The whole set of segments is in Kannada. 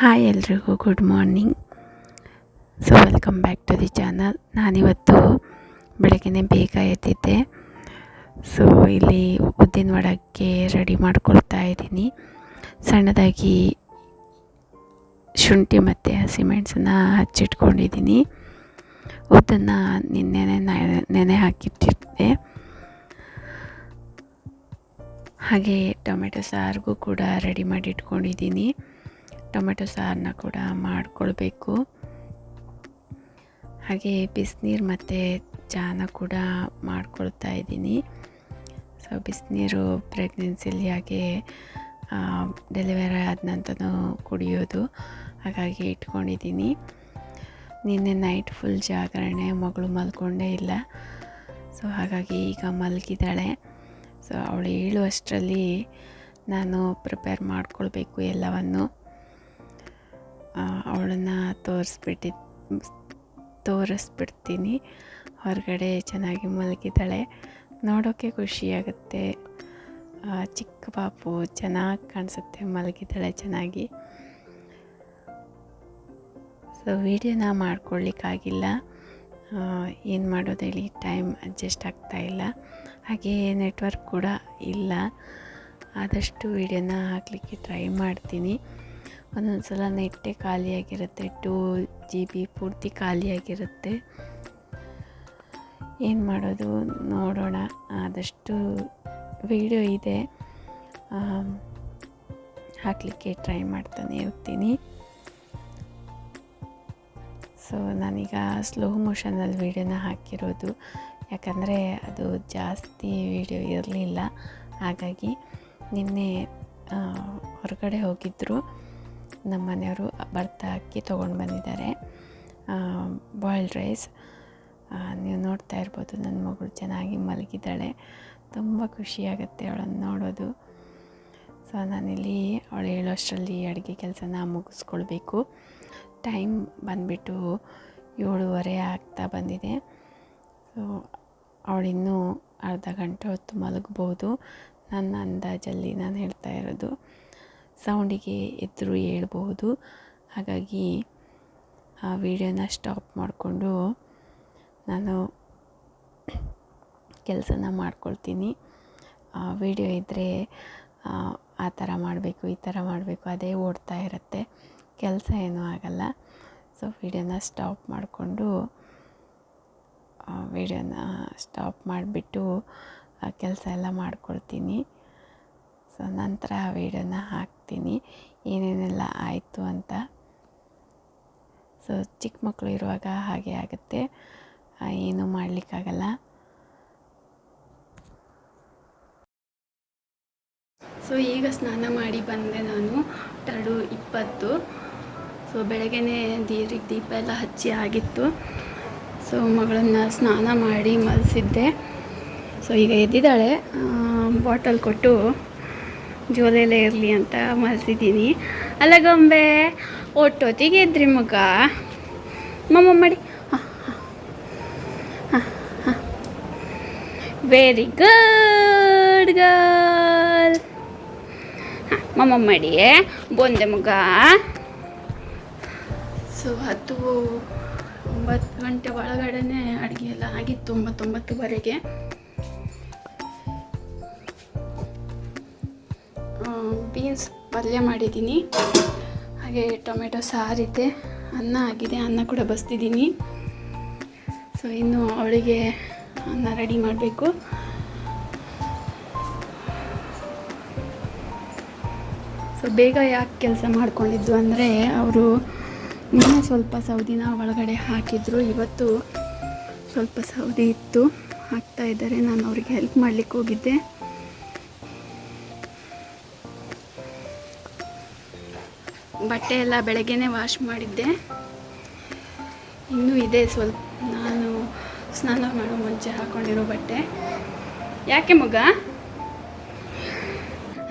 ಹಾಯ್ ಎಲ್ರಿಗೂ good morning. So welcome back to the channel ನಾನಿವತ್ತು ಬೆಳಗ್ಗೆ ಬೇಗ ಎದ್ದಿದ್ದೆ. ಸೊ ಇಲ್ಲಿ ಉದ್ದಿನ ವಡಕ್ಕೆ ರೆಡಿ ಮಾಡ್ಕೊಳ್ತಾ ಇದ್ದೀನಿ. ಸಣ್ಣದಾಗಿ ಶುಂಠಿ ಮತ್ತು ಹಸಿಮೆಣ್ಸನ್ನು ಹಚ್ಚಿಟ್ಕೊಂಡಿದ್ದೀನಿ. ಉದ್ದನ್ನು ನಿನ್ನೆನೆ ನೆನೆ ಹಾಕಿಟ್ಟಿದ್ದೆ. ಹಾಗೆ ಟೊಮೆಟೊ ಸಾರಿಗೂ ಕೂಡ ರೆಡಿ ಮಾಡಿ ಇಟ್ಕೊಂಡಿದ್ದೀನಿ ಟೊಮೆಟೊ ಸಾರನ್ನ ಕೂಡ ಮಾಡಿಕೊಳ್ಬೇಕು. ಹಾಗೆ ಬಿಸಿನೀರು ಮತ್ತು ಚಹಾನ ಕೂಡ ಮಾಡ್ಕೊಳ್ತಾ ಇದ್ದೀನಿ. ಸೊ ಬಿಸಿನೀರು ಪ್ರೆಗ್ನೆನ್ಸಿಲಿ ಹಾಗೆ ಡೆಲಿವರಿ ಆದ ನಂತರ ಕುಡಿಯೋದು. ಹಾಗಾಗಿ ಇಟ್ಕೊಂಡಿದ್ದೀನಿ. ನಿನ್ನೆ ನೈಟ್ ಫುಲ್ ಜಾಗರಣೆ, ಮಗಳು ಮಲ್ಕೊಂಡೇ ಇಲ್ಲ. ಸೊ ಹಾಗಾಗಿ ಈಗ ಮಲಗಿದ್ದಾಳೆ. ಸೊ ಅವಳು ಹೇಳುವಷ್ಟರಲ್ಲಿ ನಾನು ಪ್ರಿಪೇರ್ ಮಾಡ್ಕೊಳ್ಬೇಕು ಎಲ್ಲವನ್ನು. ಅವಳನ್ನು ತೋರಿಸ್ಬಿಟ್ಟಿ, ತೋರಿಸ್ಬಿಡ್ತೀನಿ. ಹೊರಗಡೆ ಚೆನ್ನಾಗಿ ಮಲಗಿದ್ದಾಳೆ. ನೋಡೋಕ್ಕೆ ಖುಷಿಯಾಗುತ್ತೆ. ಚಿಕ್ಕ ಪಾಪು ಚೆನ್ನಾಗಿ ಕಾಣಿಸುತ್ತೆ, ಮಲಗಿದ್ದಾಳೆ ಚೆನ್ನಾಗಿ. ಸೊ ವೀಡಿಯೋನ ಮಾಡ್ಕೊಳ್ಳಿಕ್ಕಾಗಿಲ್ಲ. ಏನು ಮಾಡೋದು ಹೇಳಿ, ಟೈಮ್ ಅಡ್ಜಸ್ಟ್ ಆಗ್ತಾ ಇಲ್ಲ. ನೆಟ್ವರ್ಕ್ ಕೂಡ ಇಲ್ಲ. ಆದಷ್ಟು ವೀಡಿಯೋನ ಹಾಕಲಿಕ್ಕೆ ಟ್ರೈ ಮಾಡ್ತೀನಿ. ಒಂದೊಂದು ಸಲ ನೆಟ್ಟೆ ಖಾಲಿಯಾಗಿರುತ್ತೆ, ಟೂ ಜಿ ಬಿ ಪೂರ್ತಿ ಖಾಲಿಯಾಗಿರುತ್ತೆ. ಏನು ಮಾಡೋದು? ನೋಡೋಣ. ಆದಷ್ಟು ವಿಡಿಯೋ ಇದೆ. ಹಾಕಲಿಕ್ಕೆ ಟ್ರೈ ಮಾಡ್ತಾನೆ ಇರ್ತೀನಿ. ಸೊ ನಾನೀಗ ಸ್ಲೋ ಮೋಷನಲ್ಲಿ ವೀಡಿಯೋನ ಹಾಕಿರೋದು. ಯಾಕಂದರೆ ಅದು ಜಾಸ್ತಿ ವೀಡಿಯೋ ಇರಲಿಲ್ಲ. ಹಾಗಾಗಿ ನಿನ್ನೆ ಹೊರಗಡೆ ಹೋಗಿದ್ದರು ನಮ್ಮ ಮನೆಯವರು ಬರ್ತಾ ಅಕ್ಕಿ ತೊಗೊಂಡು ಬಂದಿದ್ದಾರೆ. ಬಾಯ್ಲ್ಡ್ ರೈಸ್ ನೀವು ನೋಡ್ತಾ ಇರ್ಬೋದು ನನ್ನ ಮಗಳು ಚೆನ್ನಾಗಿ ಮಲಗಿದ್ದಾಳೆ. ತುಂಬ ಖುಷಿಯಾಗುತ್ತೆ ಅವಳನ್ನು ನೋಡೋದು. ಸೊ ನಾನಿಲ್ಲಿ ಅವಳು ಹೇಳೋಷ್ಟರಲ್ಲಿ ಅಡುಗೆ ಕೆಲಸನ ಮುಗಿಸ್ಕೊಳ್ಬೇಕು. ಟೈಮ್ ಬಂದುಬಿಟ್ಟು ಏಳುವರೆ ಆಗ್ತಾ ಬಂದಿದೆ. ಸೊ ಅವಳಿನ್ನೂ ಅರ್ಧ ಗಂಟೆ ಹೊತ್ತು ಮಲಗ್ಬೋದು. ನನ್ನ ಅಂದಾಜಲ್ಲಿ ನಾನು ಹೇಳ್ತಾ ಇರೋದು. ಸೌಂಡಿಗೆ ಎದುರು ಹೇಳ್ಬಹುದು. ಹಾಗಾಗಿ ಆ ವಿಡಿಯೋನ ಸ್ಟಾಪ್ ಮಾಡಿಕೊಂಡು ನಾನು ಕೆಲಸನ ಮಾಡ್ಕೊಳ್ತೀನಿ. ವಿಡಿಯೋ ಇದ್ದರೆ ಆ ಥರ ಮಾಡಬೇಕು, ಈ ಥರ ಮಾಡಬೇಕು, ಅದೇ ಓಡ್ತಾ ಇರುತ್ತೆ. ಕೆಲಸ ಏನೂ ಆಗಲ್ಲ. ಸೊ, ವಿಡಿಯೋನ ಸ್ಟಾಪ್ ಮಾಡಿಕೊಂಡು ವಿಡಿಯೋನ ಸ್ಟಾಪ್ ಮಾಡಿಬಿಟ್ಟು ಕೆಲಸ ಎಲ್ಲ ಮಾಡ್ಕೊಳ್ತೀನಿ. ಸೊ ನಂತರ ಆ ವೀಡಿಯೋನ ಹಾಕ್ತೀನಿ. ಏನೇನೆಲ್ಲ ಆಯಿತು ಅಂತ. ಸೊ ಚಿಕ್ಕ ಮಕ್ಕಳು ಇರುವಾಗ ಹಾಗೆ ಆಗುತ್ತೆ. ಏನು ಮಾಡಲಿಕ್ಕಾಗಲ್ಲ. ಸೊ ಈಗ ಸ್ನಾನ ಮಾಡಿ ಬಂದೆ ನಾನು. ಎರಡು ಇಪ್ಪತ್ತು. ಸೊ ಬೆಳಗ್ಗೆನೇ ದೀರಿಗೆ ದೀಪ ಎಲ್ಲ ಹಚ್ಚಿ ಆಗಿತ್ತು. ಸೊ ಮಗಳನ್ನು ಸ್ನಾನ ಮಾಡಿ ಮಲಸಿದ್ದೆ. ಸೊ ಈಗ ಎದ್ದಿದ್ದಾಳೆ. ಬಾಟಲ್ ಕೊಟ್ಟು ಜೋಲೆಯಲ್ಲೇ ಇರಲಿ ಅಂತ ಮಲ್ಸಿದ್ದೀನಿ. ಅಲ್ಲ ಗೊಂಬೆ ಒಟ್ಟೊತ್ತಿಗೆ ಇದ್ರಿ ಮಗ. ಮಮ್ಮ ಮಾಡಿ. ವೆರಿ ಗುಡ್ ಗರ್ಲ್ ಮಮ್ಮ ಮಾಡಿ. ಬಂದೆ ಮಗ. ಸೊ, ಹತ್ತು ಒಂಬತ್ತು ಗಂಟೆ ಒಳಗಡೆ ಅಡುಗೆ ಎಲ್ಲ ಆಗಿತ್ತು ಒಂಬತ್ತೊಂಬತ್ತುವರೆಗೆ. ಬೀನ್ಸ್ ಪಲ್ಯ ಮಾಡಿದ್ದೀನಿ. ಹಾಗೆ ಟೊಮೆಟೊ ಸಾರಿದೆ ಅನ್ನ ಆಗಿದೆ. ಅನ್ನ ಕೂಡ ಬಸ್ತಿದ್ದೀನಿ. ಸೊ ಇನ್ನು ಅವಳಿಗೆ ಅನ್ನ ರೆಡಿ ಮಾಡಬೇಕು. ಸೊ ಬೇಗ ಯಾಕೆ ಕೆಲಸ ಮಾಡ್ಕೊಂಡಿದ್ದು ಅಂದರೆ, ಅವರು ಇನ್ನೂ ಸ್ವಲ್ಪ ಸೌದಿನ ಒಳಗಡೆ ಹಾಕಿದ್ರು. ಇವತ್ತು ಸ್ವಲ್ಪ ಸೌದಿ ಇತ್ತು. ಹಾಕ್ತಾ ಇದ್ದಾರೆ. ನಾನು ಅವ್ರಿಗೆ ಹೆಲ್ಪ್ ಮಾಡಲಿಕ್ಕೆ ಹೋಗಿದ್ದೆ. ಬಟ್ಟೆ ಎಲ್ಲ ಬೆಳಗ್ಗೆನೇ ವಾಶ್ ಮಾಡಿದ್ದೆ. ಇನ್ನೂ ಇದೆ ಸ್ವಲ್ಪ, ನಾನು ಸ್ನಾನ ಮಾಡೋ ಮುಂಚೆ ಹಾಕೊಂಡಿರೋ ಬಟ್ಟೆ. ಯಾಕೆ ಮಗ?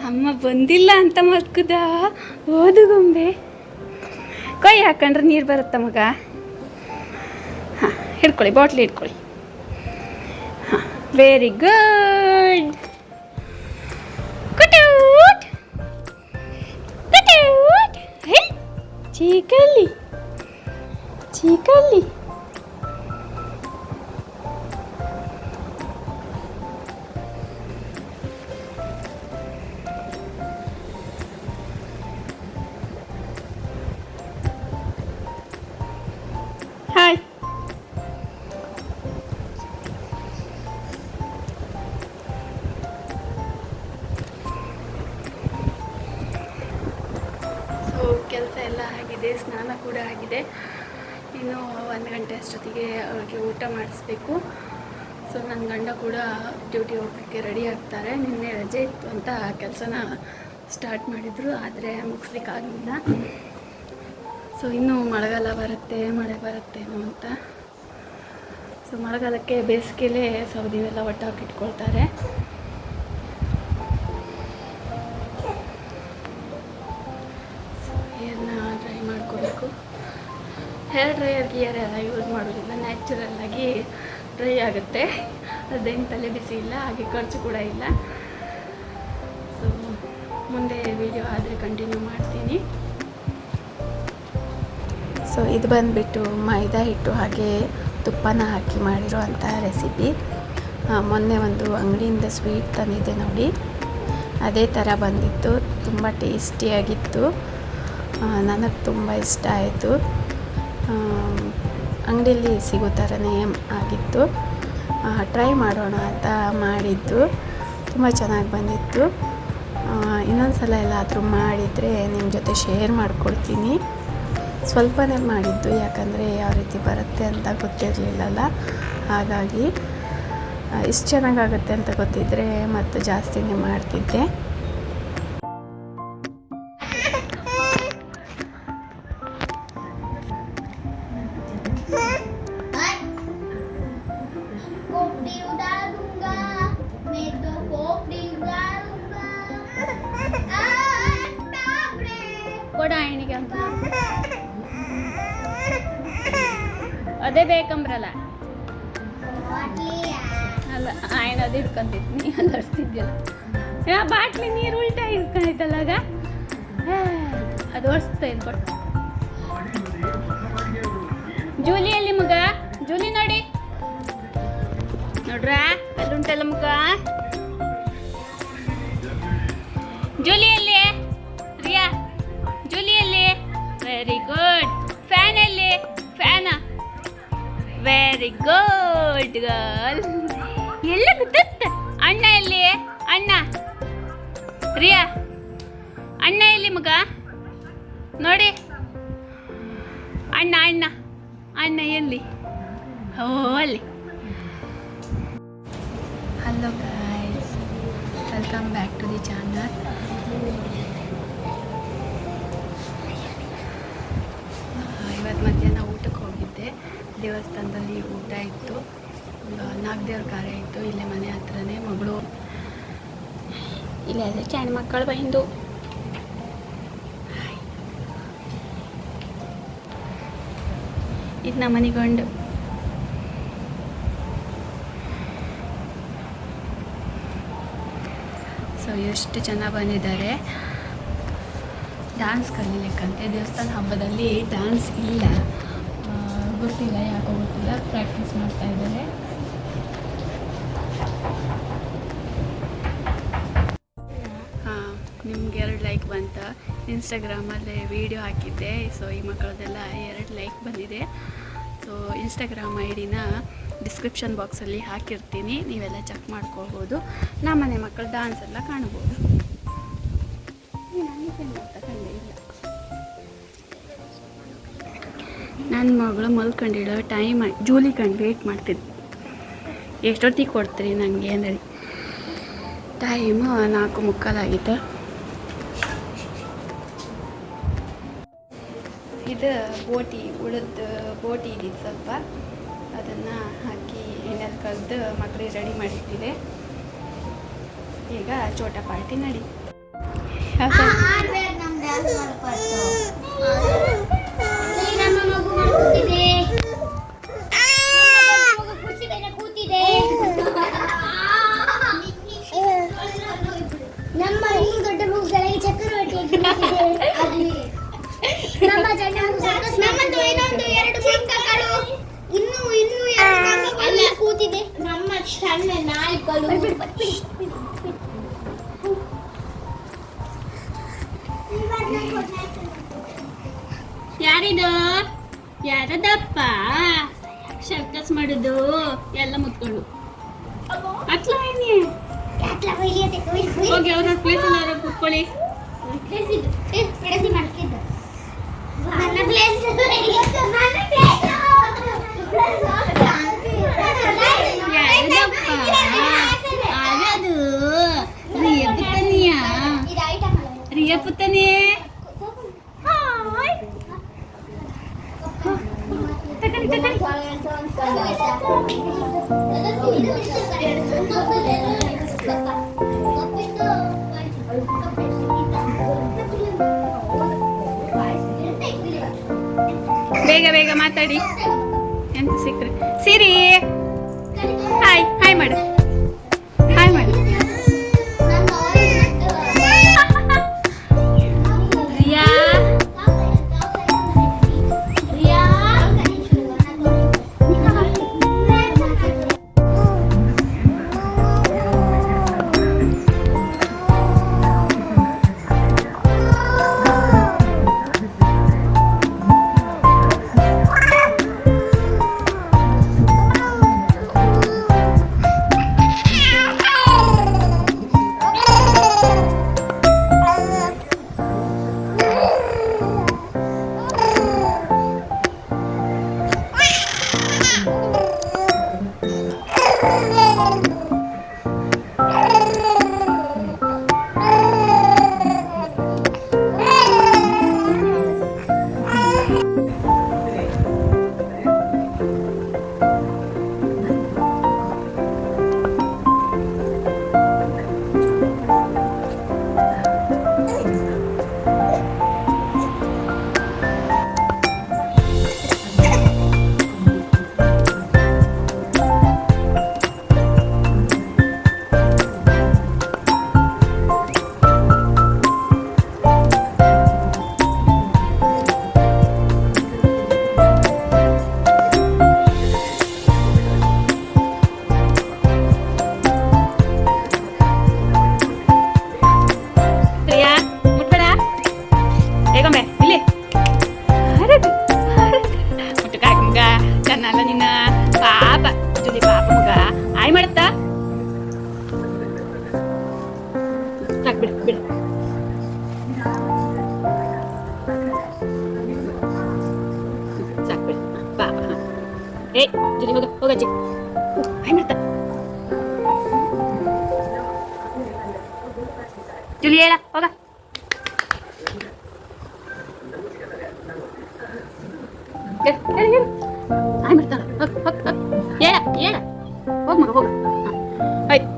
ಅಮ್ಮ ಬಂದಿಲ್ಲ ಅಂತ ಮಕ್ಕದ ಓದು ಗೊಂಬೆ. ಕೈ ಹಾಕೊಂಡ್ರೆ ನೀರು ಬರುತ್ತಾ ಮಗ? ಹಾಂ, ಹಿಡ್ಕೊಳ್ಳಿ, ಬಾಟ್ಲಿ ಹಿಡ್ಕೊಳ್ಳಿ. ಹಾಂ ವೆರಿ ಗುಡ್ ಚೀಕಲ್ಲಿ ಚೀಕಲ್ಲಿ ಹಾಯ್ ಆಗಿದೆ. ಇನ್ನು ಒಂದು ಗಂಟೆ ಅಷ್ಟೊತ್ತಿಗೆ ಅವ್ರಿಗೆ ಊಟ ಮಾಡಿಸ್ಬೇಕು. ಸೊ ನನ್ನ ಗಂಡ ಕೂಡ ಡ್ಯೂಟಿ ಹೋಗೋಕ್ಕೆ ರೆಡಿ ಆಗ್ತಾರೆ. ನಿನ್ನೆ ರಜೆ ಇತ್ತು ಅಂತ ಕೆಲಸನ ಸ್ಟಾರ್ಟ್ ಮಾಡಿದರು, ಆದರೆ ಮುಗಿಸ್ಲಿಕ್ಕಾಗಲಿಲ್ಲ. ಸೊ ಇನ್ನೂ ಮಳೆಗಾಲ ಬರುತ್ತೆ, ಮಳೆ ಬರುತ್ತೇನೋ ಅಂತ. ಸೊ ಮಳೆಗಾಲಕ್ಕೆ ಬೇಸಿಗೆಲೇ ಸೌದಿನೆಲ್ಲ ಒಟ್ಟಾಗಿ ಹೇರ್ ಡ್ರೈಯರ್ ಗಿಯರ್ ಎಲ್ಲ ಯೂಸ್ ಮಾಡೋದಿಲ್ಲ ನ್ಯಾಚುರಲ್ಲಾಗಿ ಡ್ರೈ ಆಗುತ್ತೆ. ಅದೇನು ತಲೆ ಬಿಸಿ ಇಲ್ಲ, ಹಾಗೆ ಖರ್ಚು ಕೂಡ ಇಲ್ಲ. ಸೊ ಮುಂದೆ ವಿಡಿಯೋ ಆದರೆ ಕಂಟಿನ್ಯೂ ಮಾಡ್ತೀನಿ. ಸೊ ಇದು ಬಂದುಬಿಟ್ಟು ಮೈದಾ ಹಿಟ್ಟು ಹಾಗೆ ತುಪ್ಪನ ಹಾಕಿ ಮಾಡಿರೋವಂಥ ರೆಸಿಪಿ ಮೊನ್ನೆ ಒಂದು ಅಂಗಡಿಯಿಂದ ಸ್ವೀಟ್ ತಂದಿದ್ದೆ ನೋಡಿ. ಅದೇ ಥರ ಬಂದಿತ್ತು, ತುಂಬ ಟೇಸ್ಟಿಯಾಗಿತ್ತು ನನಗೆ ತುಂಬ ಇಷ್ಟ ಆಯಿತು. ಅಂಗಡಿಯಲ್ಲಿ ಸಿಗೋ ಥರನೇ ಆಗಿತ್ತು. ಟ್ರೈ ಮಾಡೋಣ ಅಂತ ಮಾಡಿದ್ದು. ತುಂಬ ಚೆನ್ನಾಗಿ ಬಂದಿತ್ತು. ಇನ್ನೊಂದು ಸಲ ಎಲ್ಲಾದರೂ ಮಾಡಿದರೆ ನಿಮ್ಮ ಜೊತೆ ಶೇರ್ ಮಾಡ್ಕೊಡ್ತೀನಿ. ಸ್ವಲ್ಪನೇ ಮಾಡಿದ್ದು, ಯಾಕಂದರೆ ಯಾವ ರೀತಿ ಬರುತ್ತೆ ಅಂತ ಗೊತ್ತಿರಲಿಲ್ಲಲ್ಲ. ಹಾಗಾಗಿ ಇಷ್ಟು ಚೆನ್ನಾಗಾಗುತ್ತೆ ಅಂತ ಗೊತ್ತಿದ್ದರೆ ಮತ್ತು ಜಾಸ್ತಿನೇ ಮಾಡ್ತಿದ್ದೆ. ಅದೇ ಬೇಕಂಬ್ರಲ್ಲ? ಅಲ್ಲ, ಆಯ್ನ ಅದು ಇಟ್ಕೊಂತಿದ್ನಿ ನೀ ಯಾ, ಬಾಟ್ಲಿ ನೀರು ಉಲ್ಟಾ ಹಿಡ್ಕೊಂಡಿತ್ತಲ್ಲ ಆಗ? ಅದು ಒರೆಸ್ತಾ ಇದು ಕೊಟ್ಟು ಜೂಲಿಯಲ್ಲಿ ಮಗ? ಜೂಲಿ ನೋಡಿ. ನೋಡ್ರ, ಅಲ್ಲುಂಟಲ್ಲ ಮಗ? ಜೂಲಿಯಲ್ಲಿ Riya ಜೂಲಿಯಲ್ಲಿ very good very good girl ಎಲ್ಲ ಗೊತ್ತ ಅಣ್ಣ ಎಲ್ಲಿ? ಅಣ್ಣ. ರಿಯಾ ಅಣ್ಣ ಎಲ್ಲಿ ಮಗ? ನೋಡಿ. ಅಣ್ಣ ಅಣ್ಣ. ಅಣ್ಣ ಎಲ್ಲಿ? ಓ, ಅಲ್ಲಿ. Hello guys welcome back to the channel ಇವತ್ತು ಮಧ್ಯಾಹ್ನ ಹೋಗಿದ್ದೆ ದೇವಸ್ಥಾನದಲ್ಲಿ ಊಟ ಇತ್ತು. ನಾಗದೇವ್ರ ದೇವ್ರ ಕಾರ್ಯ ಇತ್ತು. ಇಲ್ಲೇ ಮನೆ ಹತ್ರನೇ ಮಗಳು. ಇಲ್ಲೇ ಚಣ್ಣ ಮಕ್ಕಳು ಬಂದು. ಇದು ನಮ್ಮ ಮನೆಗೊಂಡು ಸೊ ಎಷ್ಟು ಜನ ಬಂದಿದ್ದಾರೆ? ಡ್ಯಾನ್ಸ್ ಕಲಿಲಿಕ್ಕಂತೆ. ದೇವಸ್ಥಾನ ಹಬ್ಬದಲ್ಲಿ ಡ್ಯಾನ್ಸ್ ಇಲ್ಲ. ಗೊತ್ತಿಲ್ಲ, ಯಾಕೋ ಗೊತ್ತಿಲ್ಲ. ಪ್ರಾಕ್ಟೀಸ್ ಮಾಡ್ತಾ ಇದ್ದಾರೆ. ಹಾಂ, ನಿಮ್ಗೆ ಎರಡು ಲೈಕ್ ಬಂತ. ಇನ್ಸ್ಟಾಗ್ರಾಮಲ್ಲಿ ವಿಡಿಯೋ ಹಾಕಿದ್ದೆ. ಸೊ ಈ ಮಕ್ಕಳದೆಲ್ಲ ಎರಡು ಲೈಕ್ ಬಂದಿದೆ. ಸೊ ಇನ್ಸ್ಟಾಗ್ರಾಮ್ ಐ ಡಿನ ಡಿಸ್ಕ್ರಿಪ್ಷನ್ ಬಾಕ್ಸಲ್ಲಿ ಹಾಕಿರ್ತೀನಿ. ನೀವೆಲ್ಲ ಚೆಕ್ ಮಾಡ್ಕೊಳ್ಬೋದು. ನಮ್ಮನೆ ಮಕ್ಕಳು ಡಾನ್ಸ್ ಎಲ್ಲ ಕಾಣ್ಬೋದು ನನ್ನ ಮಗಳು ಮಲ್ಕೊಂಡಿಡೋ ಟೈಮ್ ಜೂಲಿ ಕಂಡು ವೇಟ್ ಮಾಡ್ತಿದ್ದೆ ಎಷ್ಟೊತ್ತಿಗೆ ಕೊಡ್ತೀರಿ ನನಗೆ ಅಂದರೆ. ಟೈಮು ನಾಲ್ಕು ಮುಕ್ಕಾಲಾಗಿತ್ತು ಇದು ಬೋಟಿ, ಉಳಿದ ಬೋಟಿ ಇದ್ದಿತ್ತು ಸ್ವಲ್ಪ. ಅದನ್ನು ಹಾಕಿ ಎಣ್ಣೆಲಿ ಕರೆದು ಮಕ್ಕಳಿಗೆ ರೆಡಿ ಮಾಡಿಟ್ಟಿದೆ. ಈಗ ಚೋಟ ಪಾರ್ಟಿ ನಡಿ. ಕೂತಿದೆ ನಮ್ಮ ಸಣ್ಣ ನಾಯಿಗಳು ಯಾರಿದು? ಯಾರದಪ್ಪ? ಸರ್ಕಸ್ ಮಾಡುದು? ಎಲ್ಲ ಮುತ್ಕೊಂಡು. ಅತ್ಲ ಏನಿ ಹೋಗಿ ಅವ್ರ ಪ್ಲೇಸ್ ಕುತ್ಕೊಳ್ಳಿ. ನನ್ನ ಪ್ಲೇಸ್ ಯಾರದಪ್ಪ ಅದದು ರಿಯ ಪುತ್ತನಿಯ ರಿಯ ಪುತ್ತನಿ ತಕಡಿ ತಕಡಿ ಬೇಗ ಬೇಗ ಮಾತಾಡಿ. ಎಂತ ಸಿಕ್ಕ್ರೆ ಸಿರಿ. ಹಾಯ್ ಹಾಯ್ ಮಾಡು.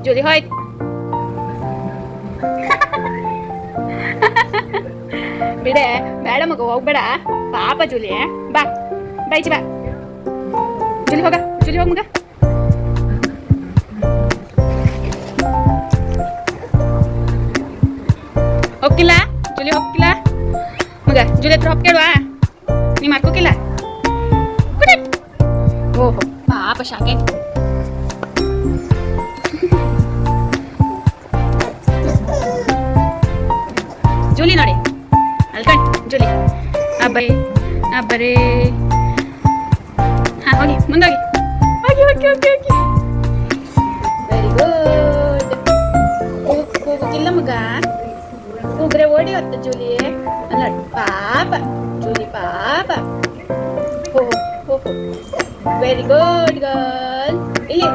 ಜುಲಿ ಹೋಯ್ತು ಬಿಡೆ ಬೇಡ ಮಗ ಹೋಗ್ಬೇಡ. ಪಾಪ ಜುಲಿ ಬಾ ಬೈಚಿ ಬಾ. ಜುಲಿ ಹೋಗ ಜುಲಿ ಹೋಗ ಮಗ. ಹೋಗ್ತಿಲ್ಲ ಜುಲಿ ಹೋಗ್ತಿಲ್ಲ ಮಗ, ಜುಲಿ ಹತ್ರ ಹೋಗಿ ಕೇಳುವ. ನೀ ಮಾಡ್ಕೋಕಿಲ್ಲ. ಓಹೋ, ಪಾಪ ಶಾಕೆ ಜೂಲಿ ಅಬ್ಬರೇ ಅಬ್ಬರೇ ಹಾ ಹೋಗಿ ಮುಂದೋಗಿ ಹೋಗಿ ಹೋಗಿ ಹೋಗಿ ಹೋಗಿ ವೆರಿ ಗುಡ್ ಹೋಗೋಕ್ಕಿಲ್ಲ ಮಗ ಉಗ್ರೆ ಓಡಿ ಹೊತ್ತ ಜೂಲಿ ಅಲ್ಲ ಪಾಪ ಜೂಲಿ ಪಾಪ ಹೋ ಹೋ ಹೋ ವೆರಿ ಗುಡ್ ಗರ್ಲ್ ಇಲ್ಲಿ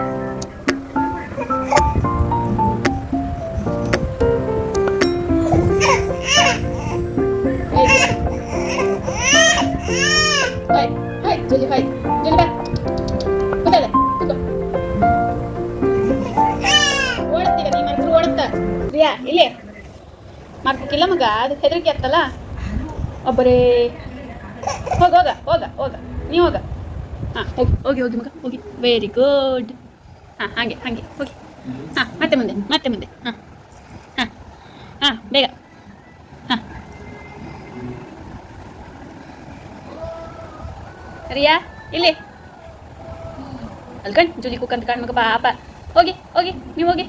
ಗೊತ್ತಿಲ್ಲ ಮಗ ಅದು ಹೆದರಿಕೆ ಆಗ್ತಲ್ಲ ಒಬ್ಬರೇ ಹೋಗ ಹೋಗ ಹೋಗ ಹೋಗ ನೀವು ಹೋಗ ಹಾಂ ಹೋಗಿ ಹೋಗಿ ಹೋಗಿ ಮಗ ಹೋಗಿ ವೆರಿ ಗುಡ್ ಹಾಂ ಹಾಗೆ ಹಾಗೆ ಹೋಗಿ ಹಾಂ ಮತ್ತೆ ಮುಂದೆ ಮತ್ತೆ ಮುಂದೆ ಹಾಂ ಹಾಂ ಹಾಂ ಬೇಗ ಹಾಂ ರಿಯಾ ಇಲ್ಲಿ ಅಲ್ಕಂಡು ಜುಲಿ ಕುಕ್ಕಂತ ಕಾಣ್ ಮಗ ಪಾಪ ಹೋಗಿ ಹೋಗಿ ನೀವು ಹೋಗಿ